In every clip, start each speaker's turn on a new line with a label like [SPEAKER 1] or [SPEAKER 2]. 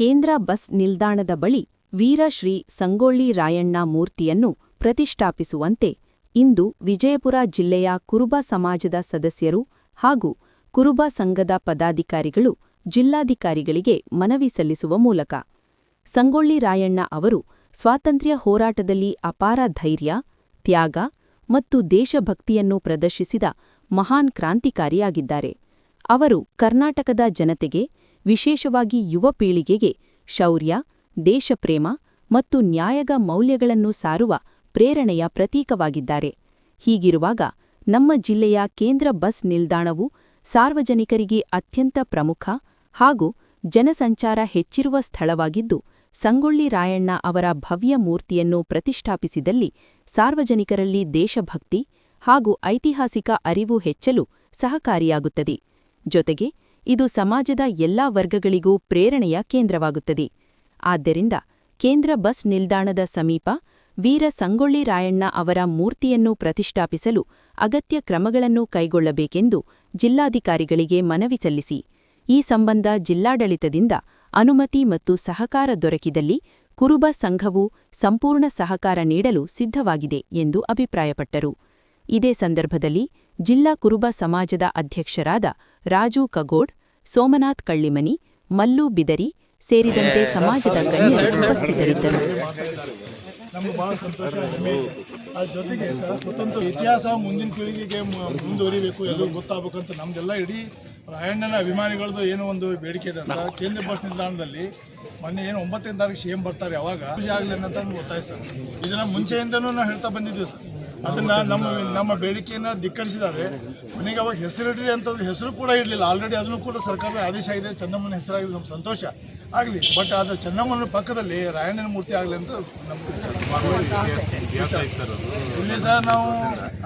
[SPEAKER 1] ಕೇಂದ್ರ ಬಸ್ ನಿಲ್ದಾಣದ ಬಳಿ ವೀರಶ್ರೀ ಸಂಗೊಳ್ಳಿ ರಾಯಣ್ಣ ಮೂರ್ತಿಯನ್ನು ಪ್ರತಿಷ್ಠಾಪಿಸುವಂತೆ ಇಂದು ವಿಜಯಪುರ ಜಿಲ್ಲೆಯ ಕುರುಬ ಸಮಾಜದ ಸದಸ್ಯರು ಹಾಗೂ ಕುರುಬ ಸಂಘದ ಪದಾಧಿಕಾರಿಗಳು ಜಿಲ್ಲಾಧಿಕಾರಿಗಳಿಗೆ ಮನವಿ ಸಲ್ಲಿಸುವ ಮೂಲಕ ಸಂಗೊಳ್ಳಿ ರಾಯಣ್ಣ ಅವರು ಸ್ವಾತಂತ್ರ್ಯ ಹೋರಾಟದಲ್ಲಿ ಅಪಾರ ಧೈರ್ಯ, ತ್ಯಾಗ ಮತ್ತು ದೇಶಭಕ್ತಿಯನ್ನು ಪ್ರದರ್ಶಿಸಿದ ಮಹಾನ್ ಕ್ರಾಂತಿಕಾರಿಯಾಗಿದ್ದಾರೆ. ಅವರು ಕರ್ನಾಟಕದ ಜನತೆಗೆ ವಿಶೇಷವಾಗಿ ಯುವ ಪೀಳಿಗೆಗೆ ಶೌರ್ಯ, ದೇಶಪ್ರೇಮ ಮತ್ತು ನ್ಯಾಯಗ ಮೌಲ್ಯಗಳನ್ನು ಸಾರುವ ಪ್ರೇರಣೆಯ ಪ್ರತೀಕವಾಗಿದ್ದಾರೆ. ಹೀಗಿರುವಾಗ ನಮ್ಮ ಜಿಲ್ಲೆಯ ಕೇಂದ್ರ ಬಸ್ ನಿಲ್ದಾಣವು ಸಾರ್ವಜನಿಕರಿಗೆ ಅತ್ಯಂತ ಪ್ರಮುಖ ಹಾಗೂ ಜನಸಂಚಾರ ಹೆಚ್ಚಿರುವ ಸ್ಥಳವಾಗಿದ್ದು, ಸಂಗೊಳ್ಳಿ ರಾಯಣ್ಣ ಅವರ ಭವ್ಯ ಮೂರ್ತಿಯನ್ನು ಪ್ರತಿಷ್ಠಾಪಿಸಿದಲ್ಲಿ ಸಾರ್ವಜನಿಕರಲ್ಲಿ ದೇಶಭಕ್ತಿ ಹಾಗೂ ಐತಿಹಾಸಿಕ ಅರಿವು ಹೆಚ್ಚಲು ಸಹಕಾರಿಯಾಗುತ್ತದೆ. ಜೊತೆಗೆ ಇದು ಸಮಾಜದ ಎಲ್ಲಾ ವರ್ಗಗಳಿಗೂ ಪ್ರೇರಣೆಯ ಕೇಂದ್ರವಾಗುತ್ತದೆ. ಆದ್ದರಿಂದ ಕೇಂದ್ರ ಬಸ್ ನಿಲ್ದಾಣದ ಸಮೀಪ ವೀರ ಸಂಗೊಳ್ಳಿ ರಾಯಣ್ಣ ಅವರ ಮೂರ್ತಿಯನ್ನು ಪ್ರತಿಷ್ಠಾಪಿಸಲು ಅಗತ್ಯ ಕ್ರಮಗಳನ್ನು ಕೈಗೊಳ್ಳಬೇಕೆಂದು ಜಿಲ್ಲಾಧಿಕಾರಿಗಳಿಗೆ ಮನವಿ ಸಲ್ಲಿಸಿ. ಈ ಸಂಬಂಧ ಜಿಲ್ಲಾಡಳಿತದಿಂದ ಅನುಮತಿ ಮತ್ತು ಸಹಕಾರ ದೊರಕಿದಲ್ಲಿ ಕುರುಬ ಸಂಘವು ಸಂಪೂರ್ಣ ಸಹಕಾರ ನೀಡಲು ಸಿದ್ಧವಾಗಿದೆ ಎಂದು ಅಭಿಪ್ರಾಯಪಟ್ಟರು. ಇದೇ ಸಂದರ್ಭದಲ್ಲಿ ಜಿಲ್ಲಾ ಕುರುಬ ಸಮಾಜದ ಅಧ್ಯಕ್ಷರಾದ ರಾಜು ಕಗೋಡ್ ಸೋಮನಾಥ್ ಕಳ್ಳಿಮನಿ ಮಲ್ಲು ಬಿದರಿ ಸೇರಿದಂತೆ ಸಮಾಜದ ಗಣ್ಯರು ಉಪಸ್ಥಿತರಿದ್ದರು.
[SPEAKER 2] ನಮ್ಗೆ ಭಾಳ ಸಂತೋಷ ಹೆಮ್ಮೆ ಅದ್ರ ಜೊತೆಗೆ ಸರ್ ಸ್ವತಂತ್ರ ಇತಿಹಾಸ ಮುಂದಿನ ಪೀಳಿಗೆಗೆ ಮುಂದುವರಿಬೇಕು ಮುಂದುವರಿಬೇಕು ಗೊತ್ತಾಗಬೇಕು ಗೊತ್ತಾಗಬೇಕಂತ ನಮ್ದೆಲ್ಲ ಇಡೀ ರಾಯಣ್ಣನ ಅಭಿಮಾನಿಗಳದ್ದು ಏನೋ ಒಂದು ಬೇಡಿಕೆ ಇದೆ ಸರ್ ಕೇಂದ್ರ ಬಸ್ ನಿಲ್ದಾಣದಲ್ಲಿ ಮೊನ್ನೆ ಏನು ಒಂಬತ್ತನೇ ತಾರೀಕು ಸಿ ಎಂ ಬರ್ತಾರೆ ಅವಾಗ ಪೂಜೆ ಆಗಲಿ ಅಂತ ಗೊತ್ತಾಯ್ತು ಸರ್. ಇದನ್ನ ಮುಂಚೆಯಿಂದನೂ ನಾವು ಹೇಳ್ತಾ ಬಂದಿದ್ದೀವಿ ಸರ್. ಅದನ್ನ ನಮ್ಮ ನಮ್ಮ ಬೇಡಿಕೆಯನ್ನ ಧಿಕ್ಕರಿಸಿದ್ದಾರೆ. ಮನೆಗೆ ಅವಾಗ ಹೆಸರಿಡ್ರಿ ಅಂತಂದ್ರೆ ಹೆಸರು ಕೂಡ ಇರಲಿಲ್ಲ. ಆಲ್ರೆಡಿ ಅದನ್ನು ಕೂಡ ಸರ್ಕಾರದ ಆದೇಶ ಇದೆ. ಚನ್ನಮ್ಮನ ಹೆಸರಾಗಿದೆ ನಮ್ಮ ಸಂತೋಷ ಆಗಲಿ. ಬಟ್ ಅದು ಚನ್ನಮ್ಮನ ಪಕ್ಕದಲ್ಲಿ ರಾಯಣ್ಣನ ಮೂರ್ತಿ ಆಗಲಿ ಅಂತ ನಮ್ಗೆ ವಿಚಾರ. ಇಲ್ಲಿ ಸರ್ ನಾವು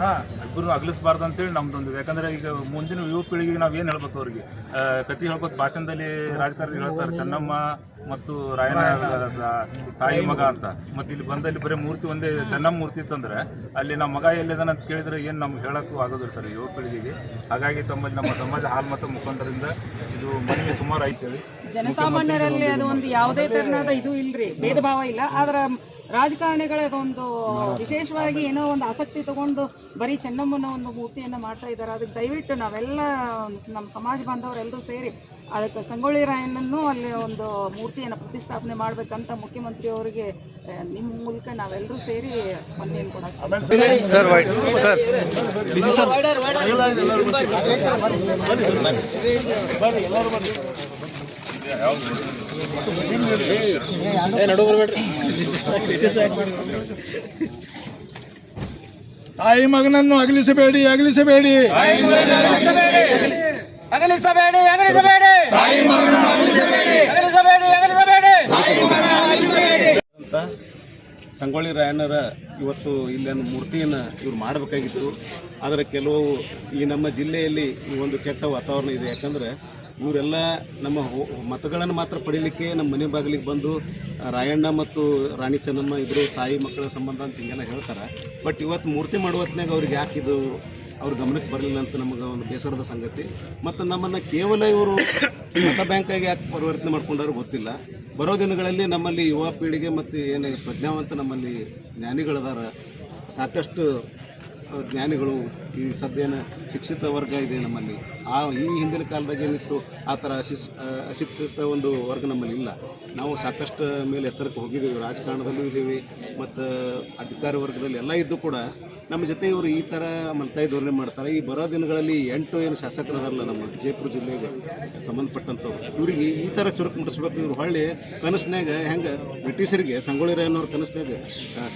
[SPEAKER 2] ಹಾಂ.
[SPEAKER 3] ಇಬ್ಬರು ಅಗಲಿಸಬಾರ್ದು ಅಂತೇಳಿ ನಮ್ದೊಂದು. ಯಾಕಂದ್ರೆ ಈಗ ಮುಂದಿನ ಯುವ ಪೀಳಿಗೆಗೆ ನಾವು ಏನು ಹೇಳ್ಬೇಕು ಅವ್ರಿಗೆ? ಕತಿ ಹೇಳ್ಕೊತ ಭಾಷಣದಲ್ಲಿ ರಾಜಕಾರಣಿ ಹೇಳ್ತಾರೆ, ಚೆನ್ನಮ್ಮ ಮತ್ತು ರಾಯನ ತಾಯಿ ಮಗ ಅಂತ. ಮತ್ತೆ ಇಲ್ಲಿ ಬಂದಲ್ಲಿ ಬರೀ ಮೂರ್ತಿ ಒಂದೇ, ಚೆನ್ನಮ್ಮ ಮೂರ್ತಿ ಇತ್ತಂದ್ರೆ ಅಲ್ಲಿ ನಮ್ಮ ಮಗ ಎಲ್ಲಿದಾನ ಅಂತ ಕೇಳಿದ್ರೆ ಏನು ನಮ್ಗೆ ಹೇಳಕ್ಕೂ ಆಗೋದಿಲ್ಲ ಸರ್ ಯುವ ಪೀಳಿಗೆಗೆ. ಹಾಗಾಗಿ ತಮ್ಮಲ್ಲಿ ನಮ್ಮ ಸಮಾಜ ಮತ್ತು ಮುಖಂಡರಿಂದ ಇದು ಮನವಿ ಸುಮಾರು ಐತೆ ಹೇಳಿ.
[SPEAKER 4] ಜನಸಾಮಾನ್ಯರಲ್ಲಿ ಅದು ಒಂದು ಯಾವುದೇ ತರನಾದ ಇದು ಇಲ್ರಿ ಭೇದ ಭಾವ ಇಲ್ಲ. ಆದ್ರ ರಾಜಕಾರಣಿಗಳ ಒಂದು ವಿಶೇಷವಾಗಿ ಏನೋ ಒಂದು ಆಸಕ್ತಿ ತಗೊಂಡು ಬರೀ ಚೆನ್ನಮ್ಮನ ಒಂದು ಮೂರ್ತಿಯನ್ನ ಮಾಡ್ತಾ ಇದ್ದಾರೆ ಅದಕ್ಕೆ ದಯವಿಟ್ಟು ನಾವೆಲ್ಲ ನಮ್ಮ ಸಮಾಜ ಬಾಂಧವರೆಲ್ಲರೂ ಸೇರಿ ಅದಕ್ಕೆ ಸಂಗೊಳ್ಳಿ ರಾಯಣ್ಣನ್ನು ಅಲ್ಲಿ ಒಂದು ಮೂರ್ತಿಯನ್ನು ಪ್ರತಿಷ್ಠಾಪನೆ ಮಾಡ್ಬೇಕಂತ ಮುಖ್ಯಮಂತ್ರಿ ಅವರಿಗೆ ನಿಮ್ಮ ಮೂಲಕ ನಾವೆಲ್ಲರೂ ಸೇರಿ ಮನೆಯನ್ನು ಕೊಡಕ್ಕೆ
[SPEAKER 2] ತಾಯಿ ಮಗನನ್ನು ಅಗಲಿಸಬೇಡಿ ಅಗಲಿಸಬೇಡಿ.
[SPEAKER 5] ಅಗಲಿಸಬೇಡಿ. ಅಗಲಿಸಬೇಡಿ ಅಗಲಿಸಬೇಡಿ. ಅಗಲಿಸಬೇಡಿ. ಅಗಲಿಸಬೇಡಿ
[SPEAKER 6] ಅಂತ ಸಂಗೊಳ್ಳಿ ರಾಯಣ್ಣರ ಇವತ್ತು ಇಲ್ಲೊಂದು ಮೂರ್ತಿಯನ್ನು ಇವ್ರು ಮಾಡಬೇಕಾಗಿತ್ತು. ಆದರೆ ಕೆಲವು ಈ ನಮ್ಮ ಜಿಲ್ಲೆಯಲ್ಲಿ ಈ ಒಂದು ಕೆಟ್ಟ ವಾತಾವರಣ ಇದೆ. ಯಾಕಂದರೆ ಇವರೆಲ್ಲ ನಮ್ಮ ಮತಗಳನ್ನು ಮಾತ್ರ ಪಡೀಲಿಕ್ಕೆ ನಮ್ಮ ಮನೆ ಬಾಗಿಲಿಗೆ ಬಂದು ರಾಯಣ್ಣ ಮತ್ತು ರಾಣಿ ಚೆನ್ನಮ್ಮ ಇಬ್ಬರು ತಾಯಿ ಮಕ್ಕಳ ಸಂಬಂಧ ಅಂತ ಹಿಂಗೆಲ್ಲ ಹೇಳ್ತಾರೆ. ಬಟ್ ಇವತ್ತು ಮೂರ್ತಿ ಮಾಡುವ ಅವ್ರಿಗೆ ಯಾಕೆ ಇದು ಅವ್ರ ಗಮನಕ್ಕೆ ಬರಲಿಲ್ಲ ಅಂತ ನಮಗೆ ಒಂದು ಬೇಸರದ ಸಂಗತಿ. ಮತ್ತು ನಮ್ಮನ್ನು ಕೇವಲ ಇವರು ಮತ ಬ್ಯಾಂಕಾಗಿ ಯಾಕೆ ಪರಿವರ್ತನೆ ಮಾಡ್ಕೊಂಡವ್ರು ಗೊತ್ತಿಲ್ಲ. ಬರೋ ದಿನಗಳಲ್ಲಿ ನಮ್ಮಲ್ಲಿ ಯುವ ಪೀಳಿಗೆ ಮತ್ತು ಏನು ಪ್ರಜ್ಞಾವಂತ ನಮ್ಮಲ್ಲಿ ಜ್ಞಾನಿಗಳದಾರ, ಸಾಕಷ್ಟು ಜ್ಞಾನಿಗಳು ಈ ಸದ್ಯನ ಶಿಕ್ಷಿತ ವರ್ಗ ಇದೆ ನಮ್ಮಲ್ಲಿ. ಆ ಈ ಹಿಂದಿನ ಕಾಲದಾಗ ಏನಿತ್ತು, ಆ ಥರ ಅಶಿಕ್ಷಿತ ಒಂದು ವರ್ಗ ನಮ್ಮಲ್ಲಿ ಇಲ್ಲ. ನಾವು ಸಾಕಷ್ಟು ಮೇಲೆ ಎತ್ತರಕ್ಕೆ ಹೋಗಿದ್ದೀವಿ, ರಾಜಕಾರಣದಲ್ಲೂ ಇದ್ದೀವಿ, ಮತ್ತು ಅಧಿಕಾರಿ ವರ್ಗದಲ್ಲಿ ಎಲ್ಲ ಇದ್ದು ಕೂಡ ನಮ್ಮ ಜೊತೆ ಇವರು ಈ ಥರ ಮಲ್ತಾಯಿ ಧೋರಣೆ ಮಾಡ್ತಾರೆ. ಈ ಬರೋ ದಿನಗಳಲ್ಲಿ ಎಂಟು ಏನು ಶಾಸಕರದಲ್ಲ ನಮ್ಮ ವಿಜಯಪುರ ಜಿಲ್ಲೆಗೆ ಸಂಬಂಧಪಟ್ಟಂಥವ್ರು. ಇವರಿಗೆ ಈ ಥರ ಚುರುಕು ಮುಟ್ಟಿಸ್ಬೇಕು. ಇವ್ರು ಹೊಳ್ಳಿ ಕನಸಿನಾಗ ಹೆಂಗೆ ಬ್ರಿಟಿಷರಿಗೆ ಸಂಗೊಳ್ಳಿ ರಾಯಣ್ಣವ್ರ ಕನಸಿನಾಗ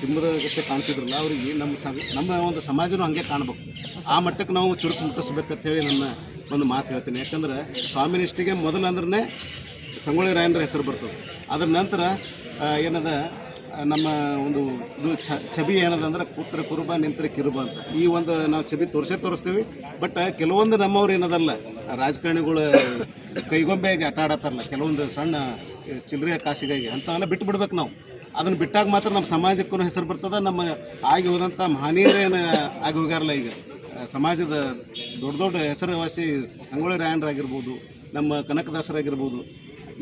[SPEAKER 6] ಸಿಂಹದ ಜೊತೆ ಕಾಣ್ತಿದ್ರಲ್ಲ, ಅವ್ರಿಗೆ ನಮ್ಮ ನಮ್ಮ ಒಂದು ಸಮಾಜನೂ ಹಂಗೆ ಕಾಣಬೇಕು. ಆ ಮಟ್ಟಕ್ಕೆ ನಾವು ಚುರುಕು ಮುಟ್ಟಿಸ್ಬೇಕಂತ ಹೇಳಿ ನನ್ನ ಒಂದು ಮಾತು ಹೇಳ್ತೀನಿ. ಯಾಕಂದ್ರೆ ಸ್ವಾಮಿನಿಷ್ಠಿಗೆ ಮೊದಲಂದ್ರೆ ಸಂಗೊಳ್ಳಿ ರಾಯಣ್ಣರ ಹೆಸರು ಬರ್ತದೆ. ಅದ್ರ ನಂತರ ಏನದ ನಮ್ಮ ಒಂದು ಇದು ಛಬಿ ಏನದಂದ್ರೆ ಕೂತ್ರ ಕುರುಬ, ನಿಂತ್ರ ಕಿರುಬ ಅಂತ. ಈ ಒಂದು ನಾವು ಛಬಿ ತೋರಿಸೇ ತೋರಿಸ್ತೀವಿ. ಬಟ್ ಕೆಲವೊಂದು ನಮ್ಮವ್ರು ಏನದಲ್ಲ, ರಾಜಕಾರಣಿಗಳು ಕೈಗೊಂಬೆಗೆ ಆಟ ಆಡತ್ತಾರಲ್ಲ ಕೆಲವೊಂದು ಸಣ್ಣ ಚಿಲ್ಲರೆ ಕಾಸಿಗಾಗಿ ಅಂಥವೆಲ್ಲ ಬಿಟ್ಟು ಬಿಡ್ಬೇಕು ನಾವು. ಅದನ್ನು ಬಿಟ್ಟಾಗ ಮಾತ್ರ ನಮ್ಮ ಸಮಾಜಕ್ಕೂ ಹೆಸರು ಬರ್ತದೆ, ನಮ್ಮ ಆಗಿ ಹೋದಂಥ ಮಹನೀಯರೇನು ಆಗಿ ಹೋಗ್ಯಾರಲ್ಲ ಈಗ. ಸಮಾಜದ ದೊಡ್ಡ ದೊಡ್ಡ ಹೆಸರುವಾಸಿ ಸಂಗೊಳ್ಳಿ ರಾಯಣರಾಗಿರ್ಬೋದು ನಮ್ಮ ಕನಕದಾಸರಾಗಿರ್ಬೋದು,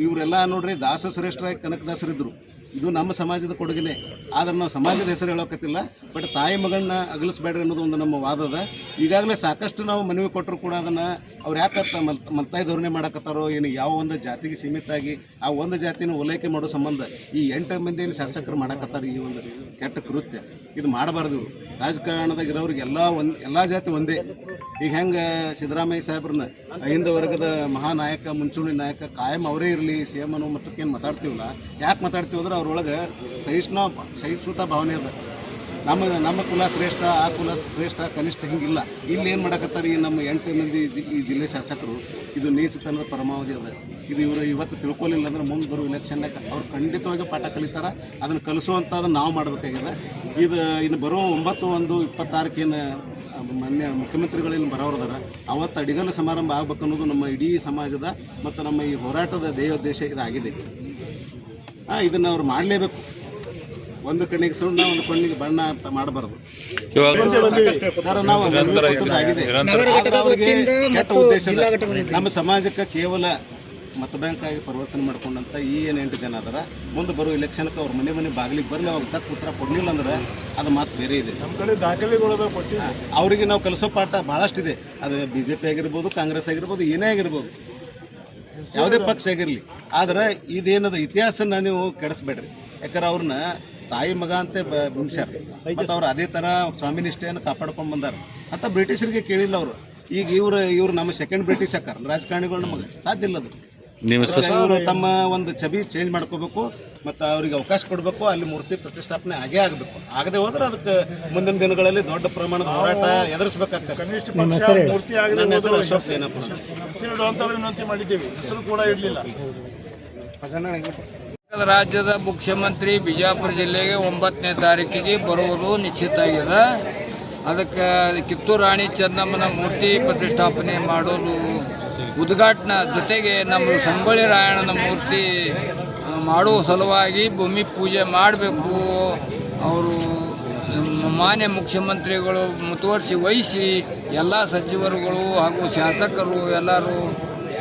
[SPEAKER 6] ಇವರೆಲ್ಲ ನೋಡ್ರಿ ದಾಸ ಶ್ರೇಷ್ಠರಾಗಿ ಕನಕದಾಸರಿದ್ರು. ಇದು ನಮ್ಮ ಸಮಾಜದ ಕೊಡುಗೆನೆ. ಆದ್ರೆ ನಾವು ಸಮಾಜದ ಹೆಸರು ಹೇಳೋಕತ್ತಿಲ್ಲ ಬಟ್ ತಾಯಿ ಮಗಳನ್ನ ಅಗಲಿಸ್ಬೇಡ್ರಿ ಅನ್ನೋದು ಒಂದು ನಮ್ಮ ವಾದ ಅದ. ಈಗಾಗಲೇ ಸಾಕಷ್ಟು ನಾವು ಮನವಿ ಕೊಟ್ಟರು ಕೂಡ ಅದನ್ನು ಅವ್ರು ಯಾಕೆ ಮಲ್, ಮಲ್ತಾಯಿ ಧೋರಣೆ ಮಾಡಕತ್ತಾರೋ, ಏನು ಯಾವ ಒಂದು ಜಾತಿಗೆ ಸೀಮಿತ ಆಗಿ ಆ ಒಂದು ಜಾತಿನ ಓಲೈಕೆ ಮಾಡೋ ಸಂಬಂಧ ಈ ಎಂಟು ಮಂದಿ ಏನು ಶಾಸಕರು ಮಾಡಕತ್ತಾರ ಈ ಒಂದು ಕೆಟ್ಟ ಕೃತ್ಯ. ಇದು ಮಾಡಬಾರ್ದು. ರಾಜಕಾರಣದಾಗ ಇರೋರಿಗೆ ಎಲ್ಲ ಒಂದು, ಎಲ್ಲ ಜಾತಿ ಒಂದೇ. ಈಗ ಹೆಂಗೆ ಸಿದ್ದರಾಮಯ್ಯ ಸಾಹೇಬ್ರನ್ನ ಅಹಿಂದ ವರ್ಗದ ಮಹಾನಾಯಕ, ಮುಂಚೂಣಿ ನಾಯಕ ಕಾಯಂ ಅವರೇ ಇರಲಿ, ಸಿ ಎಂ ಅನ್ನೋ ಮಟ್ಟಕ್ಕೆ ಏನು ಮಾತಾಡ್ತೀವಲ್ಲ, ಯಾಕೆ ಮಾತಾಡ್ತೀವಿ ಅಂದ್ರೆ ಅವ್ರೊಳಗೆ ಸಹಿಷ್ಣು ಸಹಿಷ್ಣುತ ಭಾವನೆ ಅದ ನಮ್ಮ ನಮ್ಮ ಕುಲ ಶ್ರೇಷ್ಠ, ಆ ಕುಲ ಶ್ರೇಷ್ಠ ಕನಿಷ್ಠ ಹಿಂಗಿಲ್ಲ. ಇಲ್ಲಿ ಏನು ಮಾಡಕತ್ತಾರೆ ಈ ನಮ್ಮ ಎಂಟು ಮಂದಿ ಈ ಜಿಲ್ಲೆ ಶಾಸಕರು, ಇದು ನೀಚತನದ ಪರಮಾವಧಿ ಅದ. ಇದು ಇವರು ಇವತ್ತು ತಿಳ್ಕೊಲಿಲ್ಲ ಅಂದ್ರೆ ಮುಂದೆ ಬರೋ ಇಲೆಕ್ಷನ್ನಾಗ ಅವ್ರು ಖಂಡಿತವಾಗಿ ಪಾಠ ಕಲಿತಾರ, ಅದನ್ನು ಕಲಿಸುವಂಥದ್ದು ನಾವು ಮಾಡಬೇಕಾಗಿದೆ. ಇದು ಇನ್ನು ಬರೋ ಒಂಬತ್ತು, ಒಂದು ಇಪ್ಪತ್ತಾರಕ್ಕೇನು ಮಾನ್ಯ ಮುಖ್ಯಮಂತ್ರಿಗಳೇನು ಬರೋರದಾರ ಅವತ್ತು ಅಡಿಗಲು ಸಮಾರಂಭ ಆಗ್ಬೇಕು ಅನ್ನೋದು ನಮ್ಮ ಇಡೀ ಸಮಾಜದ ಮತ್ತು ನಮ್ಮ ಈ ಹೋರಾಟದ ದೇವೋದ್ದೇಶ ಇದಾಗಿದೆ. ಇದನ್ನು ಅವ್ರು ಮಾಡಲೇಬೇಕು. ಒಂದು ಕಣ್ಣಿಗೆ ಸುಣ್ಣ ಒಂದು ಕಣ್ಣಿಗೆ ಬಣ್ಣ ಅಂತ ಮಾಡಬಾರದು. ಸರ್ ನಾವು ಕೆಟ್ಟ ಉದ್ದೇಶ ನಮ್ಮ ಸಮಾಜಕ್ಕೆ ಕೇವಲ ಮತ ಬ್ಯಾಂಕ್ ಆಗಿ ಪರಿವರ್ತನೆ ಮಾಡ್ಕೊಂಡಂತ ಈ ಏನು ಎಂಟು ಜನ ಅದರ ಮುಂದೆ ಬರೋ ಇಲೆಕ್ಷನ್ಗೆ ಅವ್ರ ಮನೆ ಮನೆ ಬಾಗಿಲಿಗೆ ಬರಲಿ ಅವ್ರಿಗೆ ತಕ್ಕ ಉತ್ತರ ಕೊಡಲಿಲ್ಲ ಅಂದ್ರೆ ಅದು ಮಾತು ಬೇರೆ ಇದೆ.
[SPEAKER 2] ನಮ್ಮ ಕಡೆ ದಾಖಲೆಗಳು ಕೊಟ್ಟು
[SPEAKER 6] ಅವರಿಗೆ ನಾವು ಕಲಿಸೋ ಪಾಠ ಭಾಳಷ್ಟಿದೆ ಅದು ಬಿ ಜೆ ಪಿ ಆಗಿರ್ಬೋದು ಕಾಂಗ್ರೆಸ್ ಆಗಿರ್ಬೋದು ಏನೇ ಆಗಿರ್ಬೋದು. ಯಾವುದೇ ಪಕ್ಷ ಆಗಿರಲಿ. ಆದ್ರೆ ಇದೇನದ ಇತಿಹಾಸನ ನೀವು ಕೆಡಿಸ್ಬೇಡ್ರಿ. ಯಾಕಂದ್ರೆ ಅವ್ರನ್ನ ತಾಯಿ ಮಗ ಅಂತ ಬಿಂಬಿಸ್ಯಾರ ಮತ್ತು ಅವ್ರು ಅದೇ ಥರ ಸ್ವಾಮಿ ನಿಷ್ಠೆಯನ್ನು ಕಾಪಾಡ್ಕೊಂಡು ಬಂದಾರ. ಅಂತ ಬ್ರಿಟಿಷರಿಗೆ ಕೇಳಿಲ್ಲ ಅವರು. ಈಗ ಇವ್ರು ಇವ್ರು ನಮ್ಮ ಸೆಕೆಂಡ್ ಬ್ರಿಟಿಷ್ ಹಾಕಾರ ರಾಜಕಾರಣಿಗಳು ನಮಗೆ. ಸಾಧ್ಯ ಇಲ್ಲ ಅದು. ಇವ್ರು ತಮ್ಮ ಒಂದು ಛಬಿ ಚೇಂಜ್ ಮಾಡ್ಕೋಬೇಕು ಮತ್ತು ಅವರಿಗೆ ಅವಕಾಶ ಕೊಡಬೇಕು ಅಲ್ಲಿ ಮೂರ್ತಿ ಪ್ರತಿಷ್ಠಾಪನೆ ಆಗೇ ಆಗಬೇಕು. ಆಗದೆ ಹೋದ್ರೆ ಅದಕ್ಕೆ ಮುಂದಿನ ದಿನಗಳಲ್ಲಿ ದೊಡ್ಡ ಪ್ರಮಾಣದ ಹೋರಾಟ ಎದುರಿಸಬೇಕಾಗ್ತದೆ.
[SPEAKER 7] ರಾಜ್ಯದ ಮುಖ್ಯಮಂತ್ರಿ ಬಿಜಾಪುರ ಜಿಲ್ಲೆಗೆ ಒಂಬತ್ತನೇ ತಾರೀಕಿಗೆ ಬರುವುದು ನಿಶ್ಚಿತ ಆಗಿದೆ. ಅದಕ್ಕೆ ಕಿತ್ತೂರು ರಾಣಿ ಚೆನ್ನಮ್ಮನ ಮೂರ್ತಿ ಪ್ರತಿಷ್ಠಾಪನೆ ಮಾಡೋದು ಉದ್ಘಾಟನಾ ಜೊತೆಗೆ ನಮ್ಮ ಸಂಗೊಳ್ಳಿ ರಾಯಣ್ಣನ ಮೂರ್ತಿ ಮಾಡುವ ಸಲುವಾಗಿ ಭೂಮಿ ಪೂಜೆ ಮಾಡಬೇಕು. ಅವರು ಮಾನ್ಯ ಮುಖ್ಯಮಂತ್ರಿಗಳು ಮುತುವರ್ಜಿ ವಹಿಸಿ ಎಲ್ಲ ಸಚಿವರುಗಳು ಹಾಗೂ ಶಾಸಕರು ಎಲ್ಲರೂ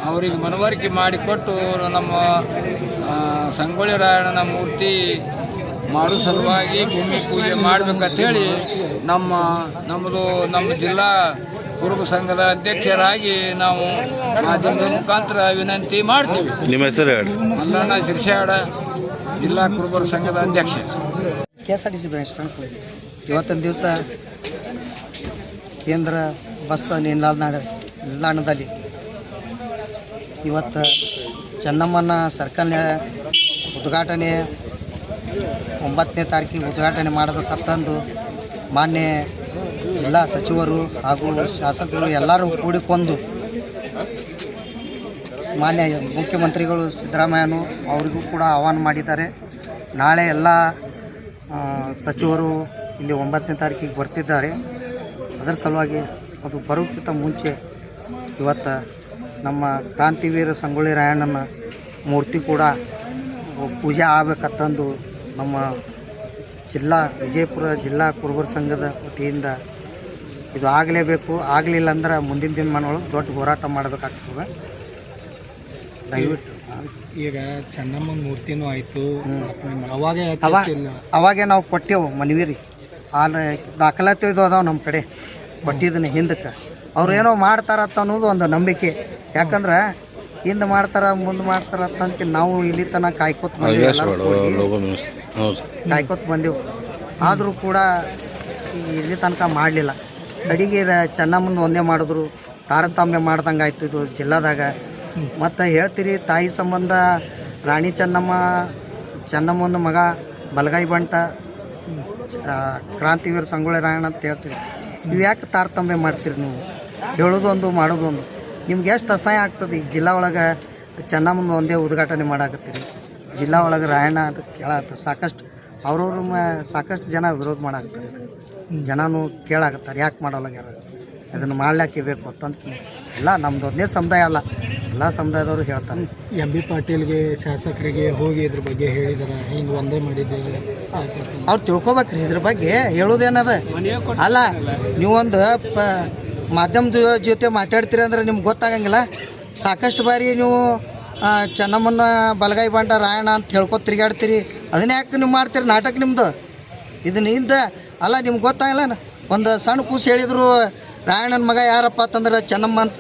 [SPEAKER 7] ಅವರಿಗೆ ಮನವರಿಕೆ ಮಾಡಿಕೊಟ್ಟು ನಮ್ಮ ಸಂಗೊಳ್ಳಿ ರಾಯಣ್ಣನ ಮೂರ್ತಿ ಮಾಡೋ ಸಲುವಾಗಿ ಭೂಮಿ ಪೂಜೆ ಮಾಡ್ಬೇಕಂತ ಹೇಳಿ ನಮ್ಮ, ನಮ್ಮದು, ನಮ್ಮ ಜಿಲ್ಲಾ ಕುರುಬ ಸಂಘದ ಅಧ್ಯಕ್ಷರಾಗಿ ನಾವು ಮಾಧ್ಯಮದ ಮುಖಾಂತರ ವಿನಂತಿ ಮಾಡ್ತೀವಿ.
[SPEAKER 5] ನಿಮ್ಮ ಹೆಸರು ಹೇಳಿ.
[SPEAKER 7] ಮಲ್ಲಣ್ಣ ಶಿರ್ಷಾಡ ಜಿಲ್ಲಾ ಕುರುಬರ ಸಂಘದ ಅಧ್ಯಕ್ಷ.
[SPEAKER 8] K S R T C ಇವತ್ತಿನ ದಿವಸ ಕೇಂದ್ರ ಬಸ್ ನಿಲ್ದಾಣ ನಿಲ್ದಾಣದಲ್ಲಿ ಇವತ್ತು ಚೆನ್ನಮ್ಮನ ಸರ್ಕಲ್ ಉದ್ಘಾಟನೆ ಒಂಬತ್ತನೇ ತಾರೀಕಿಗೆ ಉದ್ಘಾಟನೆ ಮಾಡಬೇಕಂತಂದು ಮಾನ್ಯ ಜಿಲ್ಲಾ ಸಚಿವರು ಹಾಗೂ ಶಾಸಕರು ಎಲ್ಲರೂ ಕೂಡಿಕೊಂಡು ಮಾನ್ಯ ಮುಖ್ಯಮಂತ್ರಿಗಳು ಸಿದ್ದರಾಮಯ್ಯನು ಅವರಿಗೂ ಕೂಡ ಆಹ್ವಾನ ಮಾಡಿದ್ದಾರೆ. ನಾಳೆ ಎಲ್ಲ ಸಚಿವರು ಇಲ್ಲಿ ಒಂಬತ್ತನೇ ತಾರೀಕಿಗೆ ಬರ್ತಿದ್ದಾರೆ. ಅದರ ಸಲುವಾಗಿ ಅದು ಬರೋಕ್ಕಿಂತ ಮುಂಚೆ ಇವತ್ತು ನಮ್ಮ ಕ್ರಾಂತಿವೀರ ಸಂಗೊಳ್ಳಿ ರಾಯಣ್ಣನ ಮೂರ್ತಿ ಕೂಡ ಪೂಜೆ ಆಗಬೇಕಂತಂದು ನಮ್ಮ ಜಿಲ್ಲಾ, ವಿಜಯಪುರ ಜಿಲ್ಲಾ ಕುರುಬರ ಸಂಘದ ವತಿಯಿಂದ ಇದು ಆಗಲೇಬೇಕು ಆಗಲಿಲ್ಲ ಅಂದ್ರೆ ಮುಂದಿನ ದಿನಮಾನೊಳಗೆ ದೊಡ್ಡ ಹೋರಾಟ ಮಾಡಬೇಕಾಗ್ತದೆ. ದಯವಿಟ್ಟು
[SPEAKER 9] ಈಗ ಚೆನ್ನಮ್ಮ ಮೂರ್ತಿನೂ ಆಯಿತು ಅವಾಗ
[SPEAKER 8] ಅವ ಅವಾಗೆ ನಾವು ಕೊಟ್ಟೆವು ಮನವಿ ರೀ ಆ ದಾಖಲಾತಿ ಇದು ಅದಾವೆ ನಮ್ಮ ಕಡೆ. ಕೊಟ್ಟಿದ್ದೀನಿ ಹಿಂದಕ್ಕೆ. ಅವ್ರು ಏನೋ ಮಾಡ್ತಾರತ್ತ ಅನ್ನೋದು ಒಂದು ನಂಬಿಕೆ. ಯಾಕಂದ್ರೆ ಹಿಂದೆ ಮಾಡ್ತಾರ ಮುಂದೆ ಮಾಡ್ತಾರ ಅಂತ ನಾವು ಇಲ್ಲಿ ತನಕ ಕಾಯ್ಕೋತ ಬಂದೀವಿ. ಕಾಯ್ಕೋತ ಬಂದೆವು. ಆದರೂ ಕೂಡ ಇಲ್ಲಿ ತನಕ ಮಾಡಲಿಲ್ಲ. ಕಡೆಗೆ ರ- ಚೆನ್ನಮ್ಮನ ಒಂದೇ ಮಾಡಿದ್ರು, ತಾರತಮ್ಯ ಮಾಡ್ದಂಗೆ ಆಯ್ತು ಇದು ಜಿಲ್ಲಾದಾಗ. ಮತ್ತು ಹೇಳ್ತೀರಿ, ತಾಯಿ ಸಂಬಂಧ, ರಾಣಿ ಚೆನ್ನಮ್ಮ, ಚೆನ್ನಮ್ಮನ ಮಗ ಬಲಗಾಯಿ ಬಂಟ ಕ್ರಾಂತಿವೀರ ಸಂಗೊಳ್ಳಿ ರಾಯಣ್ಣ ಅಂತ ಹೇಳ್ತೀರಿ. ನೀವು ಯಾಕೆ ತಾರತಮ್ಯ ಮಾಡ್ತೀರಿ ನೀವು? ಹೇಳೋದೊಂದು, ಮಾಡೋದೊಂದು. ನಿಮ್ಗೆ ಎಷ್ಟು ಅಸಹಾಯ ಆಗ್ತದೆ ಈಗ ಜಿಲ್ಲಾ ಒಳಗೆ ಚೆನ್ನಮ್ಮನ ಒಂದೇ ಉದ್ಘಾಟನೆ ಮಾಡಾಕತ್ತೀರಿ. ಜಿಲ್ಲಾ ಒಳಗೆ ರಾಯಣ್ಣ ಅಂತ ಕೇಳತ್ತ ಸಾಕಷ್ಟು, ಅವ್ರವ್ರ ಸಾಕಷ್ಟು ಜನ ವಿರೋಧ ಮಾಡಾಕತ್ತಾರೆ. ಜನನೂ ಕೇಳಾಕತ್ತಾರೆ ಯಾಕೆ ಮಾಡೋಲ್ಲ ಅದನ್ನು ಮಾಡ್ಲಾಕೆ ಬೇಕು ಅಂತಂತ ಎಲ್ಲ ನಮ್ದು ಒಂದೇ ಸಮುದಾಯ ಅಲ್ಲ. ಎಲ್ಲ ಸಮುದಾಯದವರು ಹೇಳ್ತಾರೆ.
[SPEAKER 9] ಎಂ ಬಿ ಪಾಟೀಲ್ಗೆ ಶಾಸಕರಿಗೆ ಹೋಗಿ ಇದ್ರ ಬಗ್ಗೆ ಹೇಳಿದಾರೆ ಹಿಂಗೆ ಒಂದೇ ಮಾಡಿದ್ದೇವೆ.
[SPEAKER 8] ಅವ್ರು ತಿಳ್ಕೊಬೇಕ್ರಿ ಇದ್ರ ಬಗ್ಗೆ ಹೇಳೋದೇನದ? ಅಲ್ಲ ನೀವೊಂದು ಪ ಮಾಧ್ಯಮದ ಜೊತೆ ಮಾತಾಡ್ತೀರಿ ಅಂದ್ರೆ ನಿಮ್ಗೆ ಗೊತ್ತಾಗಂಗಿಲ್ಲ. ಸಾಕಷ್ಟು ಬಾರಿ ನೀವು ಚೆನ್ನಮ್ಮನ ಬಲಗಾಯಿ ಬಂಡ ರಾಯಣ್ಣ ಅಂತ ಹೇಳ್ಕೊ ತಿರುಗಾಡ್ತೀರಿ. ಅದನ್ನ ಯಾಕೆ ನೀವು ಮಾಡ್ತೀರಿ ನಾಟಕ ನಿಮ್ಮದು ಇದನ್ನ ನಿಂದ ಅಲ್ಲ, ನಿಮ್ಗೆ ಗೊತ್ತಾಗಿಲ್ಲ ಒಂದು ಸಣ್ಣ ಕೂಸು ಹೇಳಿದ್ರು, ರಾಯಣ್ಣನ ಮಗ ಯಾರಪ್ಪ ಅಂತಂದ್ರೆ ಚೆನ್ನಮ್ಮ ಅಂತ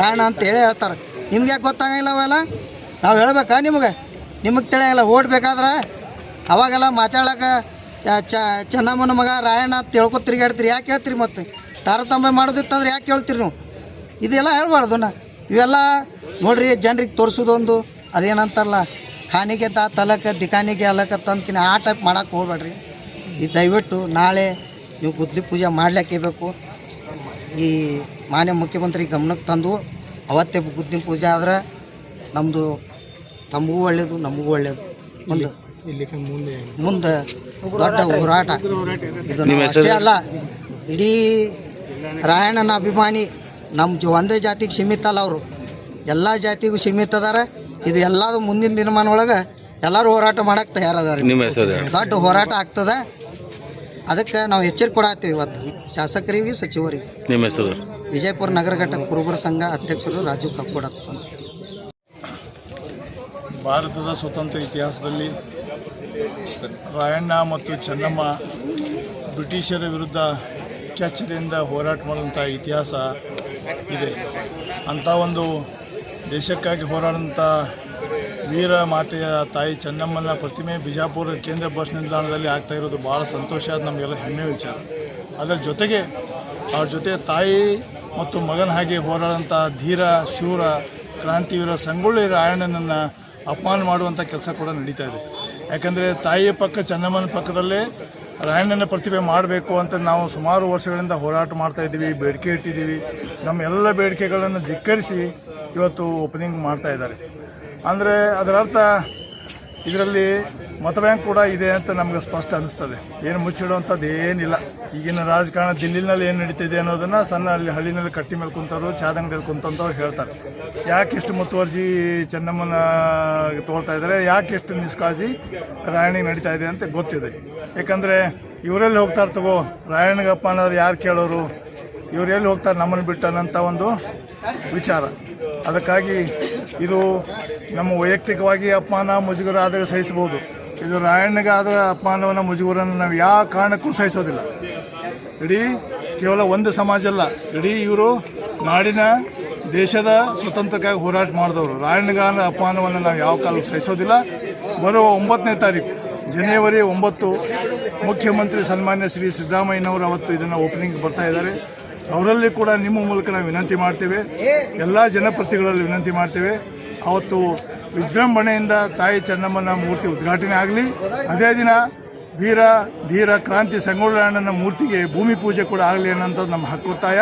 [SPEAKER 8] ರಾಯಣ್ಣ ಅಂತ ಹೇಳಿ ಹೇಳ್ತಾರೆ. ನಿಮ್ಗೆ ಯಾಕೆ ಗೊತ್ತಾಗಿಲ್ಲ ಅವೆಲ್ಲ? ನಾವು ಹೇಳ್ಬೇಕಾ ನಿಮಗೆ? ನಿಮಗೆ ತಿಳಿಯಲ್ಲ ಓಡ್ಬೇಕಾದ್ರೆ ಅವಾಗೆಲ್ಲ ಮಾತಾಡೋಕೆ ಚೆನ್ನಮ್ಮನ ಮಗ ರಾಯಣ್ಣ ಅಂತ ಹೇಳ್ಕೊತ ಹೇಳ್ತೀರಿ ಯಾಕೆ ಹೇಳ್ತೀರಿ ಮತ್ತೆ? ತಾರತಮ್ಯ ಮಾಡೋದಿತ್ತಂದ್ರೆ ಯಾಕೆ ಹೇಳ್ತೀರಿ ನೀವು? ಇದೆಲ್ಲ ಹೇಳ್ಬಾರ್ದು ನಾ. ಇವೆಲ್ಲ ನೋಡ್ರಿ, ಜನರಿಗೆ ತೋರಿಸೋದೊಂದು, ಅದೇನಂತಾರಲ್ಲ, ಖಾನಿಗೆ ತಾ ತಲಕ, ದಿಖಾನಿಗೆ ಅಲಕ ತಂದ್ಕಿನ ಆ ಟೈಪ್ ಮಾಡೋಕೆ ಹೋಗ್ಬೇಡ್ರಿ. ಈ ದಯವಿಟ್ಟು ನಾಳೆ ನೀವು ಗುದ್ಲಿ ಪೂಜೆ ಮಾಡ್ಲಿಕ್ಕೆ ಬೇಕು. ಈ ಮಾನ್ಯ ಮುಖ್ಯಮಂತ್ರಿ ಗಮನಕ್ಕೆ ತಂದು ಅವತ್ತೇ ಗುದ್ಲಿ ಪೂಜೆ ಆದ್ರೆ ನಮ್ಮದು ತಮಗೂ ಒಳ್ಳೆಯದು ನಮಗೂ ಒಳ್ಳೆಯದು ಒಂದು
[SPEAKER 9] ಇಲ್ಲಿ ಮುಂದೆ.
[SPEAKER 8] ಮುಂದೆ ದೊಡ್ಡ ಹೋರಾಟ. ಇದು ಅಷ್ಟೇ ಅಲ್ಲ ಇಡೀ ರಾಯಣ್ಣನ ಅಭಿಮಾನಿ ನಮ್ಮ ಜ ಒಂದೇ ಜಾತಿಗೆ ಸೀಮಿತ ಅಲ್ಲ ಅವರು. ಎಲ್ಲ ಜಾತಿಗೂ ಸೀಮಿತ ಅದಾರ. ಇದು ಎಲ್ಲದೂ ಮುಂದಿನ ದಿನಮಾನ ಒಳಗೆ ಎಲ್ಲರೂ ಹೋರಾಟ ಮಾಡಕ್ಕೆ ತಯಾರದಾರ. ದೊಡ್ಡ ಹೋರಾಟ ಆಗ್ತದೆ. ಅದಕ್ಕೆ ನಾವು ಎಚ್ಚರಿಕೆ ಕೊಡತ್ತೀವಿ ಇವತ್ತು. ಶಾಸಕರಿಗೆ ಸಚಿವರಿಗೆ.
[SPEAKER 5] ನಿಮ್ಮ ಹೆಸರು?
[SPEAKER 8] ವಿಜಯಪುರ ನಗರ ಘಟಕ ಕುರುಬರ ಸಂಘ ಅಧ್ಯಕ್ಷರು ರಾಜು ಅಂತ.
[SPEAKER 2] ಭಾರತದ ಸ್ವತಂತ್ರ ಇತಿಹಾಸದಲ್ಲಿ ರಾಯಣ್ಣ ಮತ್ತು ಚೆನ್ನಮ್ಮ ಬ್ರಿಟಿಷರ ವಿರುದ್ಧ ಕೆಚ್ಚದಿಂದ ಹೋರಾಟ ಮಾಡುವಂಥ ಇತಿಹಾಸ ಇದೆ. ಅಂಥ ಒಂದು ದೇಶಕ್ಕಾಗಿ ಹೋರಾಡಿದಂಥ ವೀರ ಮಾತೆಯ ತಾಯಿ ಚೆನ್ನಮ್ಮನ ಪ್ರತಿಮೆ ಬಿಜಾಪುರ ಕೇಂದ್ರ ಬಸ್ ನಿಲ್ದಾಣದಲ್ಲಿ ಆಗ್ತಾ ಇರೋದು ಭಾಳ ಸಂತೋಷ, ಅದು ನಮಗೆಲ್ಲ ಹೆಮ್ಮೆ ವಿಚಾರ. ಅದರ ಜೊತೆಗೆ ಅವ್ರ ಜೊತೆ ತಾಯಿ ಮತ್ತು ಮಗನ ಹಾಗೆ ಹೋರಾಡೋಂಥ ಧೀರ, ಶೂರ, ಕ್ರಾಂತಿವೀರ ಸಂಗೊಳ್ಳಿ ರಾಯಣ್ಣನನ್ನು ಅಪಮಾನ ಮಾಡುವಂಥ ಕೆಲಸ ಕೂಡ ನಡೀತಾ ಇದೆ. ಯಾಕಂದರೆ ತಾಯಿಯ ಪಕ್ಕ ಚೆನ್ನಮ್ಮನ ಪಕ್ಕದಲ್ಲೇ ರಾಯಣ್ಣನ ಪ್ರತಿಭೆ ಮಾಡಬೇಕು ಅಂತ ನಾವು ಸುಮಾರು ವರ್ಷಗಳಿಂದ ಹೋರಾಟ ಮಾಡ್ತಾ ಇದ್ದೀವಿ, ಬೇಡಿಕೆ ಇಟ್ಟಿದ್ದೀವಿ. ನಮ್ಮ ಎಲ್ಲ ಬೇಡಿಕೆಗಳನ್ನು ಧಿಕ್ಕರಿಸಿ ಇವತ್ತು ಓಪನಿಂಗ್ ಮಾಡ್ತಾ ಇದ್ದಾರೆ. ಅಂದರೆ ಅದರ ಅರ್ಥ ಇದರಲ್ಲಿ ಮತ ಬ್ಯಾಂಕ್ ಕೂಡ ಇದೆ ಅಂತ ನಮಗೆ ಸ್ಪಷ್ಟ ಅನಿಸ್ತದೆ. ಏನು ಮುಚ್ಚಿಡುವಂಥದ್ದು ಏನಿಲ್ಲ. ಈಗಿನ ರಾಜಕಾರಣ ದಿಲ್ಲಿನಲ್ಲಿ ಏನು ನಡೀತಿದೆ ಅನ್ನೋದನ್ನು ಸಣ್ಣ ಅಲ್ಲಿ ಹಳ್ಳಿನಲ್ಲಿ ಕಟ್ಟಿ ಮೇಲೆ ಕುಂತವರು ಚಾದಂಗಡಿಯಲ್ಲಿ ಕುಂತಂಥವ್ರು ಹೇಳ್ತಾರೆ. ಯಾಕೆ ಇಷ್ಟು ಮುತುವರ್ಜಿ ಚೆನ್ನಮ್ಮನ ತೋಳ್ತಾ ಇದ್ದಾರೆ ಯಾಕೆ ಇಷ್ಟು ನಿಷ್ಕಾಳಜಿ ರಾಯಣಿ ನಡೀತಾ ಇದೆ ಅಂತ ಗೊತ್ತಿದೆ. ಯಾಕಂದರೆ ಇವರೆಲ್ಲಿ ಹೋಗ್ತಾರೆ ತಗೋ, ರಾಯಣ್ಣಗಪ್ಪ ಅನ್ನೋರು ಯಾರು ಕೇಳೋರು? ಇವರೆಲ್ಲಿ ಹೋಗ್ತಾರೆ ನಮ್ಮನ್ನು ಬಿಟ್ಟು ಅನ್ನೋಂಥ ಒಂದು ವಿಚಾರ. ಅದಕ್ಕಾಗಿ ಇದು ನಮ್ಮ ವೈಯಕ್ತಿಕವಾಗಿ ಅಪಮಾನ, ಮುಜುಗರ ಆದರೆ ಸಹಿಸ್ಬೋದು ಇದು ರಾಯಣ್ಣಗಾದ ಅಪಮಾನವನ್ನು, ಮುಜುಗರನ್ನು ನಾವು ಯಾವ ಕಾರಣಕ್ಕೂ ಸಹಿಸೋದಿಲ್ಲ. ಇಡೀ ಕೇವಲ ಒಂದು ಸಮಾಜ ಅಲ್ಲ, ಇಡೀ ಇವರು ನಾಡಿನ ದೇಶದ ಸ್ವತಂತ್ರಕ್ಕಾಗಿ ಹೋರಾಟ ಮಾಡಿದವರು. ರಾಯಣ್ಣಗಾರ ಅಪಮಾನವನ್ನು ನಾವು ಯಾವ ಕಾಲಕ್ಕೂ ಸಹಿಸೋದಿಲ್ಲ. ಬರುವ ಒಂಬತ್ತನೇ ತಾರೀಕು, ಜನವರಿ ಒಂಬತ್ತು, ಮುಖ್ಯಮಂತ್ರಿ ಸನ್ಮಾನ್ಯ ಶ್ರೀ ಸಿದ್ದರಾಮಯ್ಯನವರು ಅವತ್ತು ಇದನ್ನು ಓಪನಿಂಗ್ ಬರ್ತಾ ಇದ್ದಾರೆ. ಅವರಲ್ಲಿ ಕೂಡ ನಿಮ್ಮ ಮೂಲಕ ನಾವು ವಿನಂತಿ ಮಾಡ್ತೇವೆ. ಎಲ್ಲ ಜನಪ್ರತಿಗಳಲ್ಲಿ ವಿನಂತಿ ಮಾಡ್ತೇವೆ. ಅವತ್ತು ವಿಜೃಂಭಣೆಯಿಂದ ತಾಯಿ ಚೆನ್ನಮ್ಮನ ಮೂರ್ತಿ ಉದ್ಘಾಟನೆ ಆಗಲಿ. ಅದೇ ದಿನ ವೀರ, ಧೀರ ಕ್ರಾಂತಿ ಸಂಗೊಳ್ಳಿ ಮೂರ್ತಿಗೆ ಭೂಮಿ ಪೂಜೆ ಕೂಡ ಆಗಲಿ ಅನ್ನೋಂಥದ್ದು ನಮ್ಮ ಹಕ್ಕೊತ್ತಾಯ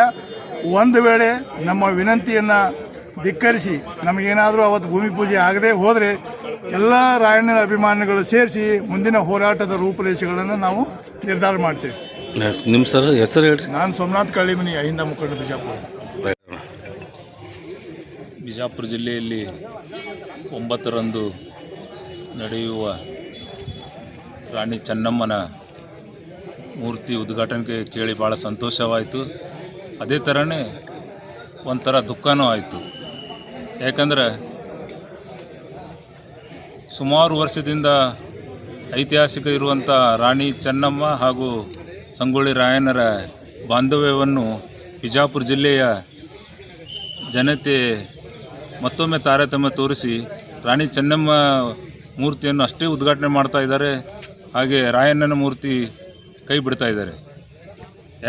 [SPEAKER 2] ಒಂದು ವೇಳೆ ನಮ್ಮ ವಿನಂತಿಯನ್ನು ಧಿಕ್ಕರಿಸಿ ನಮಗೇನಾದರೂ ಅವತ್ತು ಭೂಮಿ ಪೂಜೆ ಆಗದೆ ಹೋದರೆ ಎಲ್ಲ ರಾಯಣ್ಣನ ಅಭಿಮಾನಿಗಳು ಸೇರಿಸಿ ಮುಂದಿನ ಹೋರಾಟದ ರೂಪುರೇಷೆಗಳನ್ನು ನಾವು ನಿರ್ಧಾರ ಮಾಡ್ತೇವೆ.
[SPEAKER 5] ನಿಮ್ಮ ಸರ್ ಹೆಸರು ಹೇಳ್ರಿ?
[SPEAKER 2] ನಾನು ಸೋಮನಾಥ್ ಕಳ್ಳಿಮನಿ ಅಹಿಂದ ಮುಖಂಡ ಬಿಜಾಪುರ.
[SPEAKER 3] ಬಿಜಾಪುರ ಜಿಲ್ಲೆಯಲ್ಲಿ ಒಂಬತ್ತರಂದು ನಡೆಯುವ ರಾಣಿ ಚೆನ್ನಮ್ಮನ ಮೂರ್ತಿ ಉದ್ಘಾಟನೆಗೆ ಕೇಳಿ ಭಾಳ ಸಂತೋಷವಾಯಿತು. ಅದೇ ಥರನೇ ಒಂಥರ ದುಃಖನೂ ಆಯಿತು. ಯಾಕಂದ್ರೆ ಸುಮಾರು ವರ್ಷದಿಂದ ಐತಿಹಾಸಿಕ ಇರುವಂಥ ರಾಣಿ ಚೆನ್ನಮ್ಮ ಹಾಗೂ ಸಂಗೊಳ್ಳಿ ರಾಯಣ್ಣರ ಬಾಂಧವ್ಯವನ್ನು ಬಿಜಾಪುರ ಜಿಲ್ಲೆಯ ಜನತೆ ಮತ್ತೊಮ್ಮೆ ತಾರತಮ್ಯ ತೋರಿಸಿ. ರಾಣಿ ಚೆನ್ನಮ್ಮ ಮೂರ್ತಿಯನ್ನು ಅಷ್ಟೇ ಉದ್ಘಾಟನೆ ಮಾಡ್ತಾ ಇದ್ದಾರೆ. ಹಾಗೆ ರಾಯಣ್ಣನ ಮೂರ್ತಿ ಕೈ ಬಿಡ್ತಾ ಇದ್ದಾರೆ.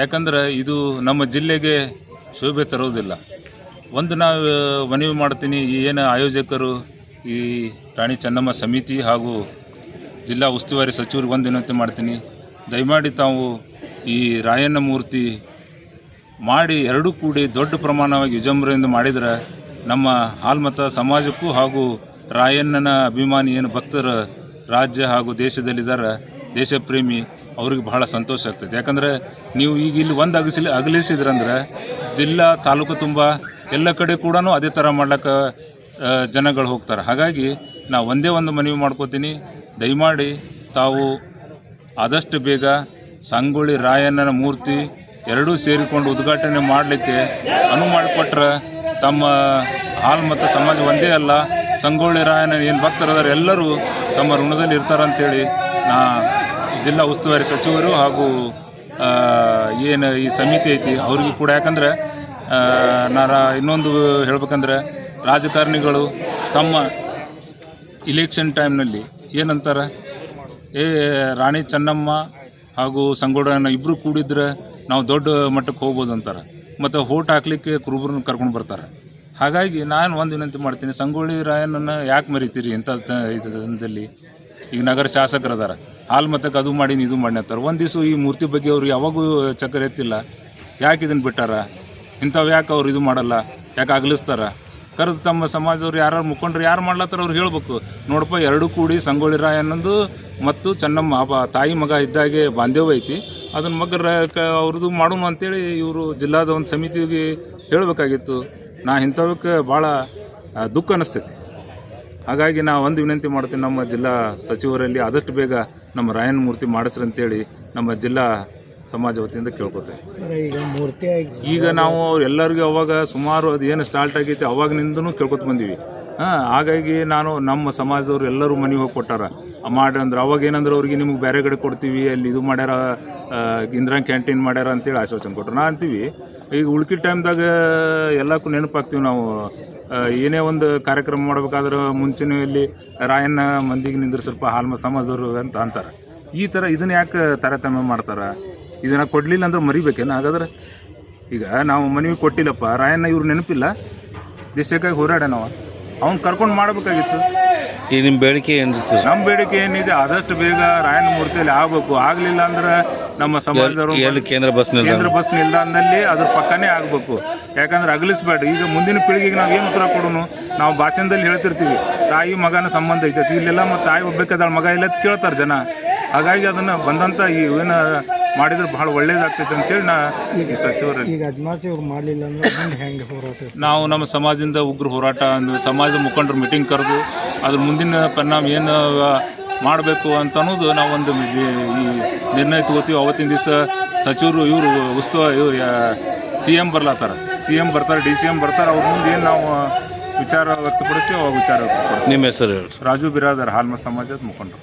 [SPEAKER 3] ಯಾಕಂದ್ರೆ ಇದು ನಮ್ಮ ಜಿಲ್ಲೆಗೆ ಶೋಭೆ ತರೋದಿಲ್ಲ ಒಂದು ನಾವು ಮನವಿ ಮಾಡ್ತೀನಿ, ಈ ಏನು ಆಯೋಜಕರು, ಈ ರಾಣಿ ಚೆನ್ನಮ್ಮ ಸಮಿತಿ ಹಾಗೂ ಜಿಲ್ಲಾ ಉಸ್ತುವಾರಿ ಸಚಿವರಿಗೆ ಒಂದು ವಿನಂತಿ ಮಾಡ್ತೀನಿ. ದಯಮಾಡಿ ತಾವು ಈ ರಾಯಣ್ಣ ಮೂರ್ತಿ ಮಾಡಿ ಎರಡೂ ಕೂಡಿ ದೊಡ್ಡ ಪ್ರಮಾಣವಾಗಿ ವಿಜೃಂಭಣೆಯಿಂದ ಮಾಡಿದರೆ ನಮ್ಮ ಹಾಲ್ಮತ ಸಮಾಜಕ್ಕೂ ಹಾಗೂ ರಾಯಣ್ಣನ ಅಭಿಮಾನಿ ಏನು ಭಕ್ತರು ರಾಜ್ಯ ಹಾಗೂ ದೇಶದಲ್ಲಿದ್ದಾರೆ, ದೇಶಪ್ರೇಮಿ, ಅವ್ರಿಗೆ ಬಹಳ ಸಂತೋಷ ಆಗ್ತೈತೆ ಯಾಕಂದರೆ ನೀವು ಈಗ ಇಲ್ಲಿ ಒಂದು ಅಗಸಲಿ, ಅಗಲಿಸಿದ್ರಂದ್ರೆ ಜಿಲ್ಲಾ, ತಾಲೂಕು ತುಂಬ ಎಲ್ಲ ಕಡೆ ಕೂಡ ಅದೇ ಥರ ಮಾಡ್ಲಿಕ್ಕೆ ಜನಗಳು ಹೋಗ್ತಾರೆ. ಹಾಗಾಗಿ ನಾ ಒಂದೇ ಒಂದು ಮನವಿ ಮಾಡ್ಕೋತೀನಿ. ದಯಮಾಡಿ ತಾವು ಆದಷ್ಟು ಬೇಗ ಸಂಗೊಳ್ಳಿ ರಾಯಣ್ಣನ ಮೂರ್ತಿ ಎರಡೂ ಸೇರಿಕೊಂಡು ಉದ್ಘಾಟನೆ ಮಾಡಲಿಕ್ಕೆ ಅನುವು ಮಾಡಿಕೊಟ್ರೆ ತಮ್ಮ ಹಾಲ್ ಮತ್ತು ಸಮಾಜ ಒಂದೇ ಅಲ್ಲ, ಸಂಗೊಳ್ಳಿ ರಾಯಣ್ಣ ಏನು ಭಕ್ತರದಾರೆ ಎಲ್ಲರೂ ತಮ್ಮ ಋಣದಲ್ಲಿ ಇರ್ತಾರಂತೇಳಿ ನಾ ಜಿಲ್ಲಾ ಉಸ್ತುವಾರಿ ಸಚಿವರು ಹಾಗೂ ಏನು ಈ ಸಮಿತಿ ಐತಿ ಅವ್ರಿಗೆ ಕೂಡ. ಯಾಕಂದ್ರೆ ನಾ ಇನ್ನೊಂದು ಹೇಳ್ಬೇಕಂದ್ರೆ ರಾಜಕಾರಣಿಗಳು ತಮ್ಮ ಇಲೆಕ್ಷನ್ ಟೈಮ್ನಲ್ಲಿ ಏನಂತಾರೆ? ಏ ರಾಣಿ ಚೆನ್ನಮ್ಮ ಹಾಗೂ ಸಂಗೊಡನ ಇಬ್ಬರು ಕೂಡಿದ್ರೆ ನಾವು ದೊಡ್ಡ ಮಟ್ಟಕ್ಕೆ ಹೋಗ್ಬೋದು ಅಂತಾರೆ. ಮತ್ತು ಹೋಟ್ ಹಾಕ್ಲಿಕ್ಕೆ ಕುರುಬ್ರನ್ನ ಕರ್ಕೊಂಡು ಬರ್ತಾರೆ. ಹಾಗಾಗಿ ನಾನು ಒಂದು ವಿನಂತಿ ಮಾಡ್ತೀನಿ, ಸಂಗೊಳ್ಳಿ ರಾಯನನ್ನು ಯಾಕೆ ಮರಿತೀರಿ ಇಂಥ ಇದರಲ್ಲಿ ಈಗ ನಗರ ಶಾಸಕರು ಅದಾರ ಹಾಲು ಮತಕ್ಕೆ ಅದು ಮಾಡಿ, ಇದು ಮಾಡಿ ಅಂತಾರೆ. ಒಂದು ದಿವಸ ಈ ಮೂರ್ತಿ ಬಗ್ಗೆ ಅವ್ರು ಯಾವಾಗೂ ಚಕ್ರ ಎತ್ತಿಲ್ಲ. ಯಾಕೆ ಇದನ್ನು ಬಿಟ್ಟಾರ? ಇಂಥವು ಯಾಕೆ ಅವ್ರು ಇದು ಮಾಡಲ್ಲ? ಯಾಕೆ ಅಗಲಿಸ್ತಾರ? ಕರೆದು ತಮ್ಮ ಸಮಾಜದವ್ರು ಯಾರು ಮುಖಂಡ್ರು ಯಾರು ಮಾಡ್ಲತ್ತಾರ ಅವ್ರು ಹೇಳ್ಬೇಕು. ನೋಡಪ್ಪ, ಎರಡು ಕೂಡಿ ಸಂಗೊಳ್ಳಿ ಅನ್ನೋದು ಮತ್ತು ಚೆನ್ನಮ್ಮ ತಾಯಿ ಮಗ ಇದ್ದಾಗೆ ಬಾಂಧವ್ಯ ಐತಿ. ಅದನ್ನ ಮಗರ ಕ ಅವ್ರದ್ದು ಮಾಡೋಣ ಅಂತೇಳಿ ಇವರು ಜಿಲ್ಲಾದ ಒಂದು ಸಮಿತಿಗೆ ಹೇಳಬೇಕಾಗಿತ್ತು. ನಾ ಇಂಥವಕ್ಕೆ ಭಾಳ ದುಃಖ ಅನ್ನಿಸ್ತೈತಿ ಹಾಗಾಗಿ ನಾ ಒಂದು ವಿನಂತಿ ಮಾಡ್ತೀನಿ ನಮ್ಮ ಜಿಲ್ಲಾ ಸಚಿವರಲ್ಲಿ ಆದಷ್ಟು ಬೇಗ ನಮ್ಮ ರಾಯನ ಮೂರ್ತಿ ಮಾಡಿಸ್ರಂತೇಳಿ ನಮ್ಮ ಜಿಲ್ಲಾ ಸಮಾಜ ವತಿಯಿಂದ ಕೇಳ್ಕೊತೇವೆ.
[SPEAKER 9] ಈಗ ಮೂರ್ತಿ
[SPEAKER 3] ಈಗ ನಾವು ಎಲ್ಲರಿಗೂ ಅವಾಗ ಸುಮಾರು ಅದು ಏನು ಸ್ಟಾರ್ಟ್ ಆಗೈತೆ ಅವಾಗಿನಿಂದನೂ ಕೇಳ್ಕೊತ ಬಂದೀವಿ. ಹಾಂ ಹಾಗಾಗಿ ನಾನು ನಮ್ಮ ಸಮಾಜದವ್ರು ಎಲ್ಲರೂ ಮನೆಗೆ ಹೋಗಿ ಕೊಟ್ಟಾರ. ಮಾಡ್ರಿ ಅಂದ್ರೆ ಅವಾಗ ಏನಂದ್ರೆ ಅವ್ರಿಗೆ ನಿಮ್ಗೆ ಬೇರೆ ಕಡೆ ಕೊಡ್ತೀವಿ ಅಲ್ಲಿ ಇದು ಮಾಡ್ಯಾರ ಇಂದಿರಾ ಕ್ಯಾಂಟೀನ್ ಮಾಡ್ಯಾರ ಅಂತೇಳಿ ಆಶ್ವಾಸನೆ ಕೊಟ್ಟರು ನಾ ಅಂತೀವಿ ಈಗ ಉಳ್ಕಿದ ಟೈಮ್ದಾಗ ಎಲ್ಲಕ್ಕೂ ನೆನಪಾಗ್ತೀವಿ ನಾವು. ಏನೇ ಒಂದು ಕಾರ್ಯಕ್ರಮ ಮಾಡ್ಬೇಕಾದ್ರೆ ಮುಂಚಿನಲ್ಲಿ ರಾಯಣ್ಣ ಮಂದಿಗೆ ನಿಂದ್ರೆ ಸ್ವಲ್ಪ ಹಾಲ್ಮ ಸಮಾಜದವರು ಅಂತ ಅಂತಾರೆ. ಈ ಥರ ಇದನ್ನ ಯಾಕೆ ತಾರತಮ್ಯ ಮಾಡ್ತಾರೆ? ಇದನ್ನು ಕೊಡಲಿಲ್ಲ ಅಂದ್ರೆ ಮರಿಬೇಕೇನು? ಹಾಗಾದ್ರೆ ಈಗ ನಾವು ಮನವಿ ಕೊಟ್ಟಿಲ್ಲಪ್ಪ ರಾಯಣ್ಣ ಇವ್ರು ನೆನಪಿಲ್ಲ ದೇಶಕ್ಕಾಗಿ ಹೋರಾಡ ನಾವು ಅವ್ನು ಕರ್ಕೊಂಡು ಮಾಡಬೇಕಾಗಿತ್ತು.
[SPEAKER 5] ಈ ನಿಮ್ಮ ಬೇಡಿಕೆ ಏನು ಸರ್
[SPEAKER 3] ನಮ್ಮ ಬೇಡಿಕೆ ಏನಿದೆ ಆದಷ್ಟು ಬೇಗ ರಾಯಣ್ಣ ಮೂರ್ತಿಯಲ್ಲಿ ಆಗಬೇಕು. ಆಗಲಿಲ್ಲ ಅಂದ್ರೆ ನಮ್ಮ ಸಮಾಜದವರು
[SPEAKER 5] ಎಲ್ಲಿ ಕೇಂದ್ರ ಬಸ್
[SPEAKER 3] ಕೇಂದ್ರ ಬಸ್ ನಿಲ್ದಾಣದಲ್ಲಿ ಅದ್ರ ಪಕ್ಕನೇ ಆಗಬೇಕು. ಯಾಕಂದ್ರೆ ಅಗಲಿಸ್ಬೇಡ. ಈಗ ಮುಂದಿನ ಪೀಳಿಗೆಗೆ ನಾವು ಏನು ಉತ್ತರ ಕೊಡೋನು? ನಾವು ಭಾಷಣದಲ್ಲಿ ಹೇಳ್ತಿರ್ತೀವಿ ತಾಯಿ ಮಗನ ಸಂಬಂಧ ಐತೆ. ಇಲ್ಲೆಲ್ಲ ಮತ್ತು ತಾಯಿ ಒಬ್ಬಬೇಕಾದ ಮಗ ಇಲ್ಲ ಅಂತ ಕೇಳ್ತಾರೆ ಜನ. ಹಾಗಾಗಿ ಅದನ್ನು ಬಂದಂಥ ಈ ಏನು ಮಾಡಿದ್ರೆ ಬಹಳ ಒಳ್ಳೇದಾಗ್ತೈತೆ ಅಂತೇಳಿ ನಾ ಸಚಿವರು
[SPEAKER 9] ಈಗ ಅಜ್ಮಾಸಿ ಅವ್ರು ಮಾಡಲಿಲ್ಲ ಅಂದ್ರೆ ಮುಂದೆ ಹೆಂಗೆ ಹೋರಾಟ
[SPEAKER 3] ನಾವು ನಮ್ಮ ಸಮಾಜದಿಂದ ಉಗ್ರ ಹೋರಾಟ ಅಂದ್ರೆ ಸಮಾಜ ಮುಖಂಡರು ಮೀಟಿಂಗ್ ಕರೆದು ಅದ್ರ ಮುಂದಿನ ಪರಿಣಾಮ ಏನು ಮಾಡಬೇಕು ಅಂತ ಅನ್ನೋದು ನಾವೊಂದು ಒಂದು ಈ ನಿರ್ಣಯ ತಗೋತೀವಿ. ಅವತ್ತಿನ ದಿವಸ ಸಚಿವರು ಇವರು ಉತ್ಸವ ಇವ್ರು ಸಿ ಎಂ ಬರ್ಲತ್ತಾರ. ಸಿ ಎಂ ಬರ್ತಾರೆ ಡಿ ಸಿ ಎಂ ಬರ್ತಾರೆ. ಅವ್ರ ಮುಂದೆ ಏನು ನಾವು ವಿಚಾರ ವ್ಯಕ್ತಪಡಿಸ್ತೀವಿ ಅವಾಗ ವಿಚಾರ ವ್ಯಕ್ತಪಡಿಸ್ತೀವಿ.
[SPEAKER 5] ನಿಮ್ಮ ಹೆಸರು
[SPEAKER 3] ರಾಜು ಬಿರಾದರ್ ಹಾಲ್ಮ ಸಮಾಜದ ಮುಖಂಡರು.